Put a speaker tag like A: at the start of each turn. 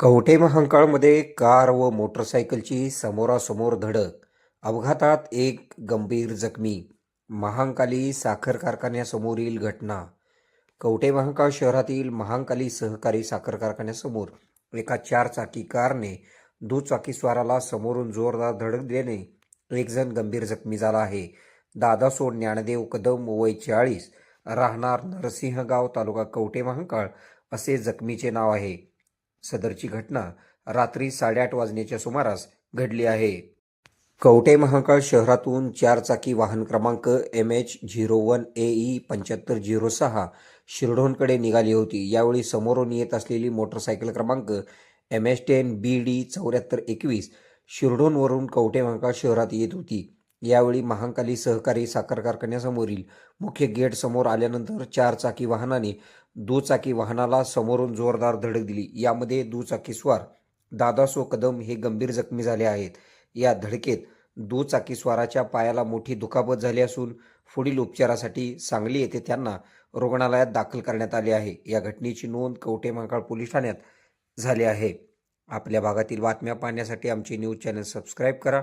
A: Kavathe महांकाळमध्ये car व मोटरसायकलची समोरासमोर धडक अपघातात एक गंभीर जखमी महांकाली साखर कारखान्यासमोरील घटना. कवठे महांकाळ शहरातील महांकाली सहकारी साखर कारखान्यासमोर एका चारचाकी कारने दुचाकीस्वाराला समोरून जोरदार धडक दिल्याने एकजण गंभीर जखमी झाला आहे. दादासोड ज्ञानदेव कदम वय चाळीस राहणार नरसिंहगाव तालुका कवठे महांकाळ असे जखमीचे नाव आहे. सदरची घटना रात्री साडेआठ वाजण्याच्या सुमारास घडली आहे. कवटे महाकाळ शहरातून चारचाकी वाहन क्रमांक M H zero one A E पंच्याहत्तर झिरो सहा शिरढोणकडे निघाली होती. यावेळी समोरून येत असलेली मोटरसायकल क्रमांक M H ten B D चौऱ्याहत्तर एकवीस शिरढोणवरून कवटे महाकाळ शहरात येत होती. यावेळी महांकाली सहकारी साखर कारखान्यासमोरील मुख्य गेट समोर आल्यानंतर चार चाकी वाहनाने दुचाकी वाहनाला समोरून जोरदार धडक दिली. यामध्ये दुचाकीस्वार दादासो कदम हे गंभीर जखमी झाले आहेत. या धडकेत दुचाकीस्वाराच्या पायाला मोठी दुखापत झाली असून पुढील उपचारासाठी सांगली येथे त्यांना रुग्णालयात दाखल करण्यात आले आहे. या घटनेची नोंद कवठे महाकाळ पोलीस ठाण्यात झाली आहे. आपल्या भागातील बातम्या पाहण्यासाठी आमचे न्यूज चॅनल सबस्क्राईब करा.